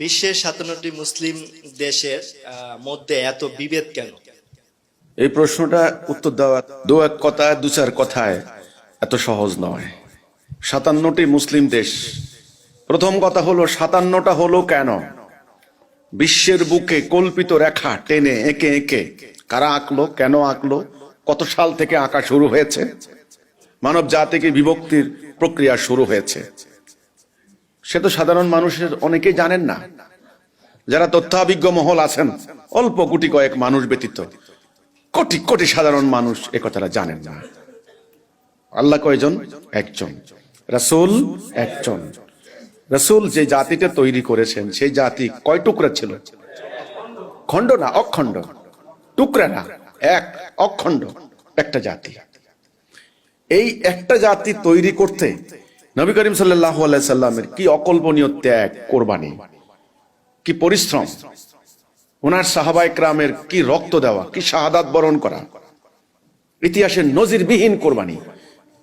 বিশ্বের সাতান্নটি মুসলিম দেশের মধ্যে এত বিভেদ কেন? এই প্রশ্নটা উত্তর দেওয়া দু এক কথায় দু চার কথায় এত সহজ নয়। সাতান্নটি মুসলিম দেশ। প্রথম কথা হলো, সাতান্নটা হলো কেন? বিশ্বের বুকে কল্পিত রেখা টেনে এঁকে এঁকে কারা আঁকলো, কেন আঁকলো, কত সাল থেকে আঁকা শুরু হয়েছে? মানব জাতিকে বিভক্তির প্রক্রিয়া শুরু হয়েছে। সে তো সাধারণ মানুষের অনেকেই জানেন না। যারা তথ্যাভিজ্ঞ মহল আছেন, অল্প কোটি কয়েক মানুষ ব্যতীত, কোটি কোটি সাধারণ মানুষ এ কথাটা জানেন না। আল্লাহ কয়জন? একজন। রাসূল একজন। রাসূল যে জাতিটা তৈরি করেছেন, সেই জাতি কয় টুকরা ছিল? খণ্ড না, অখণ্ড? টুকরা না, এক, অখণ্ড। একটা জাতি। এই একটা জাতি তৈরি করতে নবী করিম সাল্লাহ সাল্লামের কি অকল্পনীয় ত্যাগ, কোরবানি? কি পরিশ্রম? ওনার সাহাবাই ক্রামের কি রক্ত দেওয়া, কি শাহাদাত বরণ করা? ইতিহাসের নজিরবিহীন কোরবানি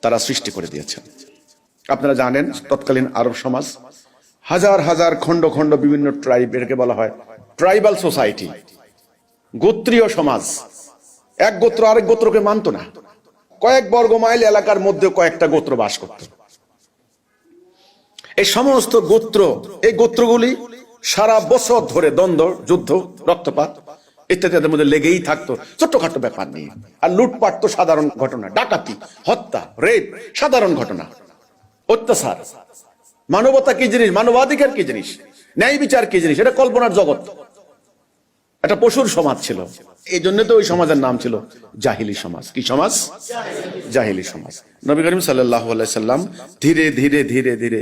তারা সৃষ্টি করে দিয়েছেন। আপনারা জানেন, তৎকালীন আরব সমাজ হাজার হাজার খণ্ড খণ্ড বিভিন্ন ট্রাইব এটাকে বলা হয় ট্রাইবাল সোসাইটি গোত্রীয় সমাজ, এক গোত্র আরেক গোত্রকে মানত না। কয়েক বর্গ মাইল এলাকার মধ্যে কয়েকটা গোত্র বাস করত। এই সমস্ত গোত্র, এই গোত্রগুলি সারা বছর ধরে দ্বন্দ্ব, যুদ্ধ, রক্তপাত ইত্যাদি তাদের মধ্যে লেগেই থাকতো। ছোট্টখাটো ব্যাপার নিয়ে। আর লুটপাট তো সাধারণ ঘটনা। ডাকাতি, হত্যা, রেপ, সাধারণ ঘটনা। অত্যাচার। মানবতা কি জিনিস? মানবাধিকার কি জিনিস? ন্যায় বিচার কি জিনিস? এটা কল্পনার জগৎ। একটা পশুর সমাজ ছিল। এই জন্য তো ওই সমাজের নাম ছিল জাহিলি সমাজ। কি সমাজ? জাহিলি সমাজ। নবী করিম সাল্লাহ সাল্লাম ধীরে ধীরে ধীরে ধীরে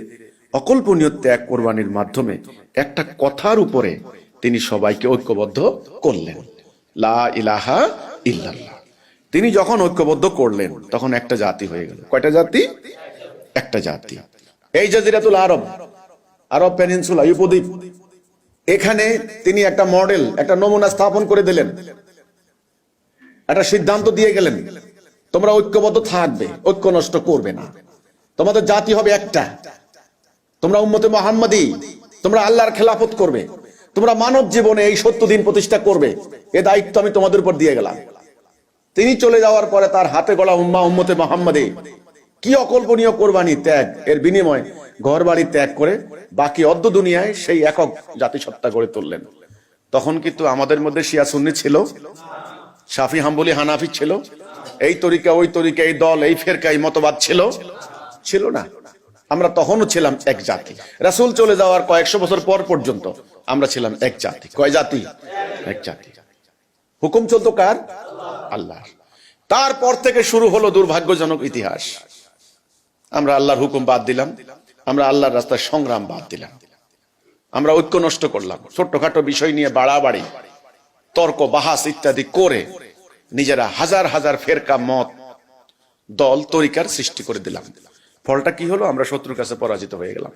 অকল্পনীয় ত্যাগ কোরবানির মাধ্যমে একটা কথার উপরে তিনি সবাইকে ঐক্যবদ্ধ করলেন। লা ইলাহা ইল্লাল্লাহ। তিনি যখন ঐক্যবদ্ধ করলেন, তখন একটা জাতি হয়ে গেল। কয়টা জাতি? একটা জাতি। এই জাজিরাতুল আরব আরব পেনিনসুলা উপদ্বীপ এখানে তিনি একটা মডেল, একটা নমুনা স্থাপন করে দিলেন। একটা সিদ্ধান্ত দিয়ে গেলেন, তোমরা ঐক্যবদ্ধ থাকবে, ঐক্য নষ্ট করবে না। তোমাদের জাতি হবে একটা। তোমরা উম্মতে মোহাম্মদী, তোমরা আল্লাহর খেলাফত করবে। তোমরা মানব জীবনে এই সত্য দিন প্রতিষ্ঠা করবে। এ দায়িত্ব আমি তোমাদের উপর দিয়ে গেলাম। তিনি চলে যাওয়ার পরে তার হাতে গড়া উম্মা, উম্মতে মোহাম্মদে। কি অকল্পনীয় কোরবানি ত্যাগ, এর বিনিময়ে ঘর বাড়ি ত্যাগ করে বাকি অর্ধ দুনিয়ায় সেই একক জাতিসত্তা গড়ে তুললেন। তখন কিন্তু আমাদের মধ্যে শিয়া সুন্নি ছিল, সাফি, হাম্বলি, হানাফি ছিল। এই তরিকা, ওই তরিকা, এই দল, এই ফেরকা, এই মতবাদ ছিল। ছিল না। আমরা তখনও ছিলাম এক জাতি। রাসূল চলে যাওয়ার কয়েকশো বছর পর পর্যন্ত আমরা ছিলাম এক জাতি। কয় জাতি? এক জাতি। হুকুম চলতো কার? আল্লাহ তারপর থেকে শুরু হলো দুর্ভাগ্যজনক ইতিহাস। আমরা আল্লাহর হুকুম বাদ দিলাম। আমরা আল্লাহর রাস্তায় সংগ্রাম বাদ দিলাম। আমরা ঐক্য নষ্ট করলাম। ছোট্টখাটো বিষয় নিয়ে বাড়াবাড়ি, তর্ক, বাহাস ইত্যাদি করে নিজেরা হাজার হাজার ফেরকা মত দল তরিকার সৃষ্টি করে দিলাম। ফলটা কি হলো? আমরা শত্রুর কাছে পরাজিত হয়ে গেলাম।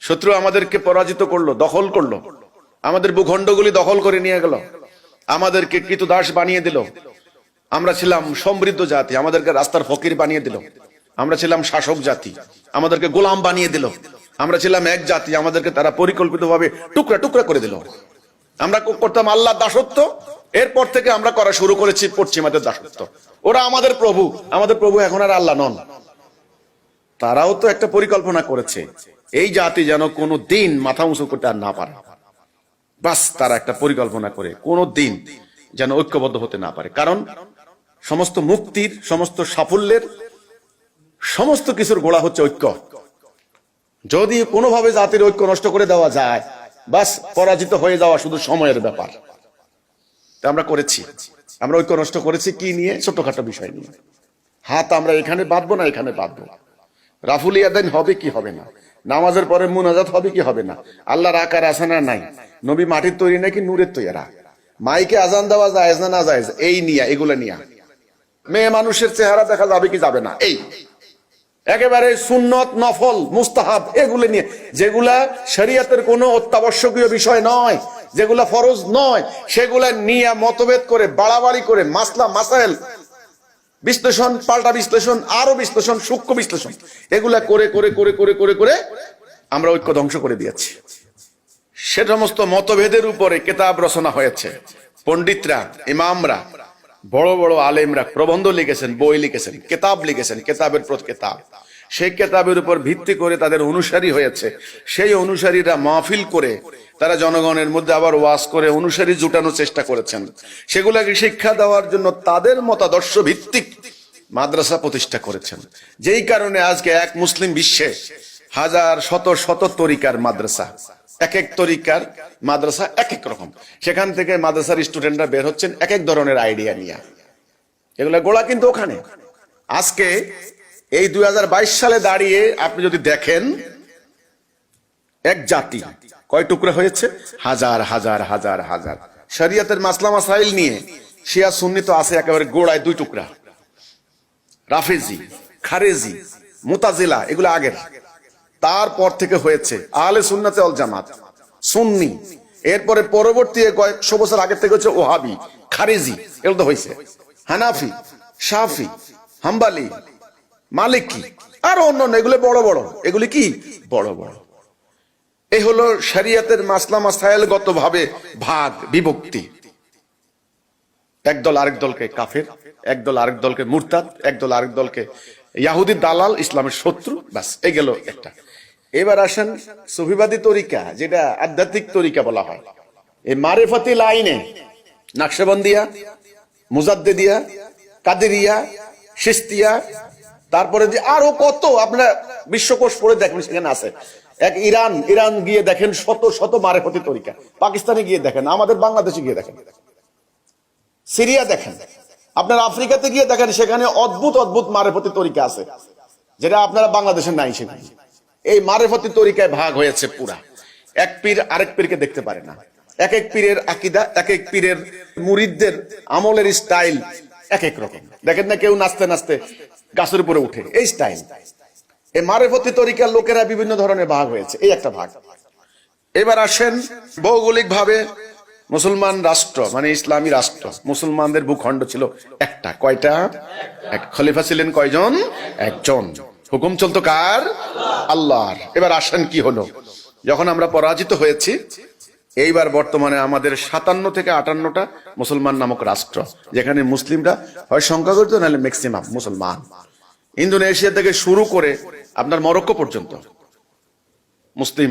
শত্রু আমাদেরকে পরাজিত করল, দখল করল। আমাদের ভূখণ্ডগুলি দখল করে নিয়ে গেল। আমাদেরকে কৃতদাস বানিয়ে দিল। আমরা ছিলাম সমৃদ্ধ জাতি, আমাদেরকে রাস্তার ফকির বানিয়ে দিল। আমরা ছিলাম শাসক জাতি, আমাদেরকে গোলাম বানিয়ে দিল। আমরা ছিলাম এক জাতি, আমাদেরকে তারা পরিকল্পিতভাবে টুকরা টুকরা করে দিল। আমরা করতাম আল্লাহ দাসত্ব। এরপর থেকে আমরা করা শুরু করেছি পশ্চিমাদের দাসত্ব। ওরা আমাদের প্রভু আমাদের প্রভু এখন আর আল্লাহ নন। তারাও তো একটা পরিকল্পনা করেছে। এই জাতি যেন কোনো দিন মাথা উঁচু করতে আর না পারে। বাস তারা একটা পরিকল্পনা করে, কোনো দিন যেন ঐক্যবদ্ধ হতে না পারে। কারণ সমস্ত মুক্তির, সমস্ত সাফল্যের, সমস্ত কিছুর গোড়া হচ্ছে ঐক্য। যদি কোনোভাবে জাতির ঐক্য নষ্ট করে দেওয়া যায়, বাস পরাজিত হয়ে যাওয়া শুধু সময়ের ব্যাপার। আমরা করেছি। আমরা ঐক্য নষ্ট করেছি কি নিয়ে? ছোটখাটো বিষয় নিয়ে। হাত আমরা এখানে বাঁধবো না, এখানে বাঁধবো। রাফুল ইয়াদাইন হবে কি হবে না? নামাজের পরে মুনাজাত হবে কি হবে না? আল্লাহর আকার আছে না নাই। নবী মাটির তৈরি নাকি নূরের তৈরা মাইকে আজান দেওয়া যায় না না যায় এই নিয়া, এগুলা নিয়া। মেয়ে মানুষের চেহারা দেখা যাবে কি যাবে না? এই। একেবারে সুন্নত, নফল, মুস্তাহাব, এগুলো নিয়ে। যেগুলা শরিয়াতের কোনো অত্যাবশ্যকীয় বিষয় নয়, যেগুলা ফরজ নয়, সেগুলা নিয়ে মতভেদ করে, বাড়াবাড়ি করে, মাসলা, মাসাইল বিশ্লেষণ, পাল্টা বিশ্লেষণ, আরও বিশ্লেষণ, সূক্ষ্ম বিশ্লেষণ। এগুলা করে করে করে করে করে করে আমরা ঐক্য ধ্বংস করে দিয়েছি। সে সমস্ত মতভেদের উপরে কেতাব রচনা হয়েছে। পণ্ডিতরা, ইমামরা, বড় বড় আলেমরা প্রবন্ধ লিখেছেন, বই লিখেছেন, কেতাব লিখেছেন, কেতাবের প্রতি কেতাব। সেই কেতাবের উপর ভিত্তি করে তাদের অনুসারী হয়েছে। সেই অনুসারীরা মাহফিল করে তারা জনগণের মধ্যে আবার ওয়াজ করে, অনুসারী জুটানোর চেষ্টা করেছেন। সেগুলাকে শিক্ষা দেওয়ার জন্য তাদের মতাদর্শ ভিত্তিক মাদ্রাসা প্রতিষ্ঠা করেছেন। যেই কারণে আজকে এক মুসলিম বিশ্বে হাজার শত শত তরিকার মাদ্রাসা, এক এক তরিকার মাদ্রাসা এক এক রকম। সেখান থেকে মাদ্রাসার স্টুডেন্টরা বের হচ্ছেন এক এক ধরনের আইডিয়া নিয়ে। এগুলা গোড়া কিন্তু ওখানে। আজকে এই দুই হাজার বাইশ সালে দাঁড়িয়ে আপনি যদি দেখেন, এক জাতি, কয় টুকরা হয়েছে? হাজার হাজার হাজার হাজার। শরিয়াতের মাসলা মাসাইল নিয়ে শিয়া সুন্নি তো আছে একেবারে গোড়ায় দুই টুকরা। রাফেজি, খারেজি, মুতাজিলা, এগুলো আগের। তারপর থেকে হয়েছে আহলে সুন্নাতে অল জামাত, সুন্নি। এরপরে পরবর্তী কয়েকশো বছর আগের থেকে হচ্ছে ওহাবি, খারেজি, এগুলো তো হয়েছে। হানাফি, শাফি, হাম্বালি মালিকি। আর অন্য এগুলো বড় বড়। এগুলি কি? বড় বড়। এই হলো শরিয়াতের মাসলা মাসাইলগত ভাবে ভাগ, বিভক্তি। একদল আরেক দলকে কাফের, একদল আরেক দলকে মুরতাদ, একদল আরেক দলকে ইয়াহুদি, দালাল, ইসলামের শত্রু, ব্যাস এই গেল একটা। এবার আসেন সুফিবাদী তরিকা, যেটা আধ্যাত্মিক তরিকা বলা হয়। এই মারেফাতি লাইনে, নাকশবন্দিয়া, মুজাদ্দেদিয়া, কাদেরিয়া, সিস্তিয়া তারপরে যে আরও কত আপনারা বিশ্বকোষ পড়ে দেখবেন, সেখানে আছে। এক ইরান ইরান গিয়ে দেখেন শত শত মারেফতি তরিকা। পাকিস্তানে গিয়ে দেখেন, আমাদের বাংলাদেশে গিয়ে দেখেন। সিরিয়া দেখেন, আপনার আফ্রিকাতে গিয়ে দেখেন, সেখানে অদ্ভুত অদ্ভুত মারেফতি তরিকা আছে, যেটা আপনারা বাংলাদেশে নাই সেখানে। এই মারেফতি তরিকায় ভাগ হয়েছে পুরা। এক পীর আরেক পীরকে দেখতে পারে না। এক এক পীরের আকিদা, এক এক পীরের মুরিদদের আমলের স্টাইল এক এক রকম। দেখেন না কেউ নাচতে নাচতে গাছের উপরে উঠে। এই স্টাইল এই মারেফতি তরিকার লোকেরা বিভিন্ন ধরনের ভাগ হয়েছে। এই একটা ভাগ। এবার আসেন ভৌগোলিক ভাবে মুসলমান রাষ্ট্র মানে ইসলামী রাষ্ট্র। মুসলমানদের ভূখণ্ড ছিল একটা। কয়টা? এক খলিফা ছিলেন কয়জন? একজন। হুকুম চলতো কার? আল্লাহর। এবার আসেন কি হলো? যখন আমরা পরাজিত হয়েছি এইবার বর্তমানে আমাদের সাতান্ন থেকে আটান্নটা মুসলমান নামক রাষ্ট্র, যেখানে মুসলিমরা হয় সংখ্যাগরিষ্ঠ, নাহলে ম্যাক্সিমাম মুসলমান। ইন্দোনেশিয়া থেকে শুরু করে আপনার মরক্কো পর্যন্ত মুসলিম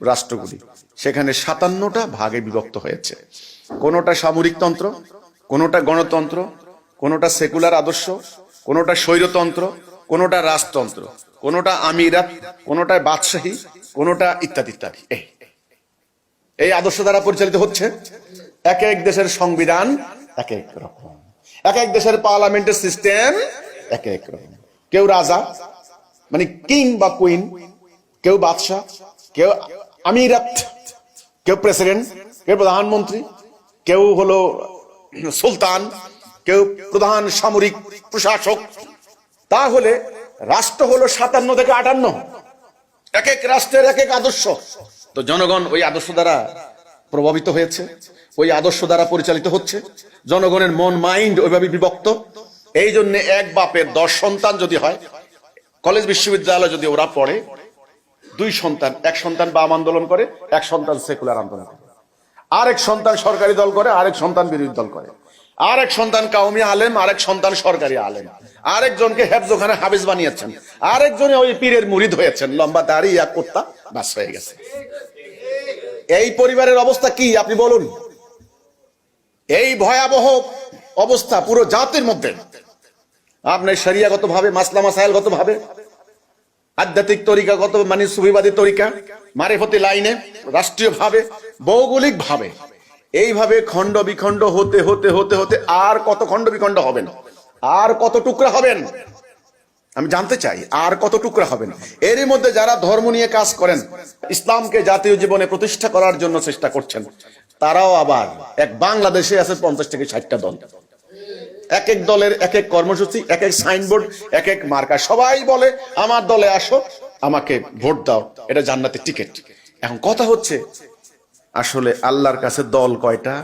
রাষ্ট্রগুলি, সেখানে সাতান্নটা ভাগে বিভক্ত হয়েছে। কোনোটা সামরিকতন্ত্র কোনোটা গণতন্ত্র, কোনোটা সেকুলার আদর্শ, কোনোটা স্বৈরতন্ত্র, কোনোটা রাজতন্ত্র, কোনোটা আমিরাত, কোনোটা বাদশাহী, কোনোটা ইত্যাদি ইত্যাদি। এই এই আদর্শ দ্বারা পরিচালিত হচ্ছে এক এক দেশের সংবিধান এক এক রকম। এক এক দেশের পার্লামেন্টের সিস্টেম এক এক রকম। কেউ রাজা মানে কিং বা কুইন, কেউ বাদশাহ, কেউ আমিরাত, কেউ প্রেসিডেন্ট, কেউ প্রধানমন্ত্রী, কেউ হলো সুলতান, কেউ প্রধান সামরিক প্রশাসক। তাহলে রাষ্ট্র হলো সাতান্ন থেকে আটান্ন। এক এক রাষ্ট্রের এক এক আদর্শ। তো জনগণ ওই আদর্শ দ্বারা প্রভাবিত হয়েছে, ওই আদর্শ দ্বারা পরিচালিত হচ্ছে। জনগণের মন, মাইন্ড ওইভাবে বিভক্ত। এই জন্য এক বাপের দশ সন্তান যদি হয়, কলেজ বিশ্ববিদ্যালয় যদি ওরা পড়ে, দুই সন্তান, এক সন্তান বাম আন্দোলন করে, এক সন্তান সেকুলার আন্দোলন করে। আরেক সন্তান সরকারি দল করে, আরেক সন্তান বিরোধী দল করে। আরেক সন্তান কাউমি আলেম, আরেক সন্তান সরকারি আলেম। আরেকজনকে হেফজোখানে হাবিজ বানিয়েছেন। আরেকজনে ওই পীরের মুরিদ হয়েছেন, লম্বা দাড়ি, এক কুত্তা। বাস হয়ে গেছে। এই পরিবারের অবস্থা কি, আপনি বলুন? এই ভয়াবহ অবস্থা পুরো জাতির মধ্যে। আপনার শরিয়াগত ভাবে মাসলা মাসাইলগত ভাবে আধ্যাত্মিক তরিকাগত মানে সুফিবাদী তরিকা, মারেফতি লাইনে রাষ্ট্রীয় ভাবে ভৌগোলিক ভাবে এইভাবে খণ্ড বিখণ্ড হতে হতে হতে হতে আর কত খণ্ড বিখণ্ড হবেন? আর কত টুকরা হবেন? আমি জানতে চাই, আর কত টুকরা হবেন এরই মধ্যে যারা ধর্ম নিয়ে কাজ করেন, ইসলামকে জাতীয় জীবনে প্রতিষ্ঠা করার জন্য চেষ্টা করছেন, তারাও আবার এক বাংলাদেশে আছে পঞ্চাশ থেকে ষাটটা দল। এক এক দলের এক এক কর্মসূচি, এক এক সাইনবোর্ড, এক এক মার্কা। সবাই বলে, আমার দলে আসো, আমাকে ভোট দাও, এটা জান্নাতের টিকিট। এখন কথা হচ্ছে, আসলে আল্লাহর কাছে দল কয়টা?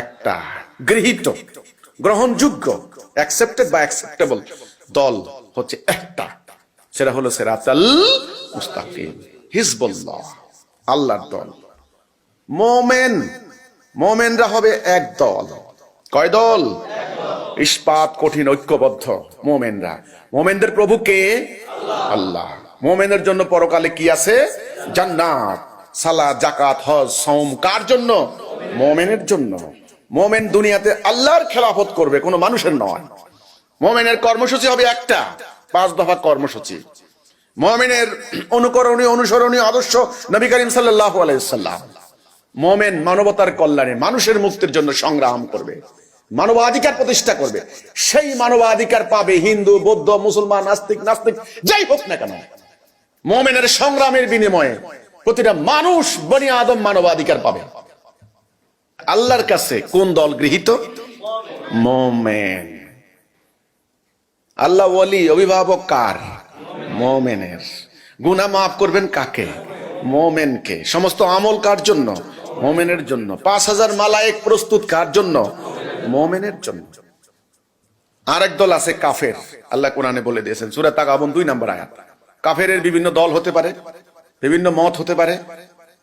একটা। গৃহীত, গ্রহণযোগ্য অ্যাকসেপ্টেড বা অ্যাকসেপ্টেবল দল হচ্ছে একটা। সেটা হলো সেরাতাল মুস্তাকিম, হিজবুল্লাহ, আল্লাহর দল। মোমেন, মোমেনরা হবে এক দল। কয় দল? ইস্পাত কঠিন, ঐক্যবদ্ধ মোমেনরা। মোমেনদের প্রভু কে? আল্লাহ। মোমেনের জন্য পরকালে কি আছে? জান্নাত। সালা জাকাত হজ, সওম কার জন্য? মোমেনের জন্য। মোমেন দুনিয়াতে আল্লাহর খেলাফত করবে, কোনো মানুষের নয়। মোমেনের কর্মসূচি হবে একটা, পাঁচ দফা কর্মসূচি। মোমেনের অনুকরণীয়, অনুসরণীয় আদর্শ নবী করিম সাল্লাহ আলাইসাল্লাম মোমেন মানবতার কল্যাণে মানুষের মুক্তির জন্য সংগ্রাম করবে, মানবাধিকার প্রতিষ্ঠা করবে। সেই মানবাধিকার পাবে হিন্দু, বৌদ্ধ, মুসলমান, নাস্তিক নাস্তিক, যাই হোক না কেন। মোমেনের সংগ্রামের বিনিময়ে প্রতিটা মানুষ বনি আদম মানবাধিকার পাবে। আল্লাহর কাছে কোন দল গৃহীত? মোমেন। আল্লাহ ওলি অভিভাবক কার? মোমেনের। গুনা মাফ করবেন কাকে? মোমেনকে। সমস্ত আমল কার জন্য? মোমেনের জন্য। পাঁচ হাজার মালায়েক প্রস্তুত কার জন্য? মোমেনের জন্য। আরেক দল আছে কাফের। আল্লাহ কোরআনে বলে দিয়েছেন, সুরা তাকাবন দুই নম্বর আয়াত। কাফের বিভিন্ন দল হতে পারে, বিভিন্ন মত হতে পারে।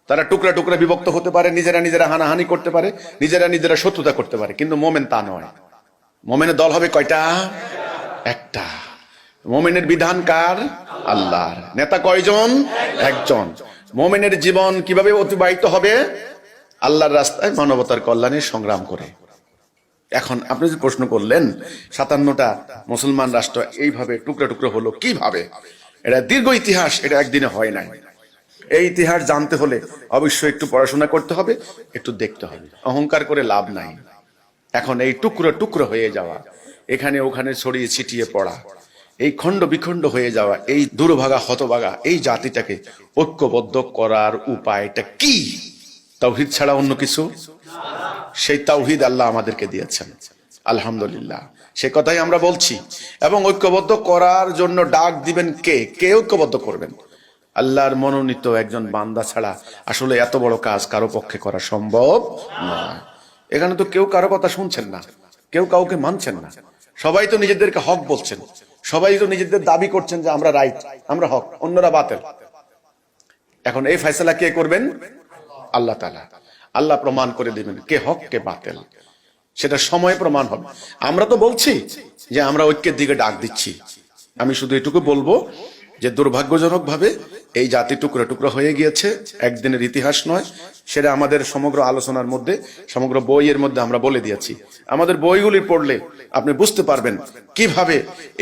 তারা টুকরা টুকরা বিভক্ত হতে পারে, নিজেরা নিজেরা হানাহানি করতে পারে, নিজেরা নিজেরা শত্রুতা করতে পারে। কিন্তু মোমেন তা নয়। মোমেনের দল হবে কয়টা? একটা। মোমেনের বিধান কার? আল্লাহর। নেতা কয়জন? একজন। মোমেনের জীবন কীভাবে অতিবাহিত হবে? আল্লাহর রাস্তায় মানবতার কল্যাণে সংগ্রাম করে। এখন আপনি যে প্রশ্ন করলেন, সাতান্নটা মুসলমান রাষ্ট্র এইভাবে টুকরো টুকরো হলো কীভাবে? এটা দীর্ঘ ইতিহাস, এটা একদিনে হয় নাই। এই ইতিহাস জানতে হলে অবশ্যই একটু পড়াশোনা করতে হবে, একটু দেখতে হবে। অহংকার করে লাভ নাই। এখন এই টুকরো টুকরো হয়ে যাওয়া এখানে ওখানে ছড়িয়ে ছিটিয়ে পড়া। এই খণ্ড বিখণ্ড হয়ে যাওয়া এই দুর্ভাগা, হতভাগা এই জাতিটাকে ঐক্যবদ্ধ করার উপায়টা কি? তাওহিদ ছাড়া অন্য কিছু? সেই তাওহিদ আল্লাহ আমাদেরকে দিয়েছেন। আলহামদুলিল্লাহ। সে কথাই আমরা বলছি। এবং ঐক্যবদ্ধ করার জন্য ডাক দিবেন কে? কে ঐক্যবদ্ধ করবেন? আল্লাহর মনোনীত একজন বান্দা ছাড়া আসলে এত বড় কাজ কারও পক্ষে করা সম্ভব নয়। এখানে তো কেউ কারও কথা শুনছেন না। কেউ কাউকে মানছেন না। সবাই তো নিজেদেরকে হক বলছেন। সবাই তো নিজেদের দাবি করছেন যে আমরা রাইট আমরা হক, অন্যরা বাতেল। এখন এই ফয়সালা কে করবেন? আল্লাহ তালা আল্লাহ প্রমাণ করে দিবেন কে হক, কে বাতেল। সেটা সময় প্রমাণ হবে। আমরা তো বলছি যে আমরা ঐক্যের দিকে ডাক দিচ্ছি। আমি শুধু এটুকু বলব যে দুর্ভাগ্যজনক ভাবে এই জাতি টুকরো টুকরো হয়ে গিয়েছে, একদিনের ইতিহাস নয়, সেটা আমাদের সমগ্র আলোচনার মধ্যে, সমগ্র বইয়ের মধ্যে আমরা বলে দিয়েছি। আমাদের বইগুলি পড়লে আপনি বুঝতে পারবেন কীভাবে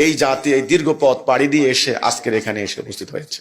এই জাতি এই দীর্ঘ পথ পাড়ি দিয়ে এসে আজকের এখানে এসে উপস্থিত হয়েছে।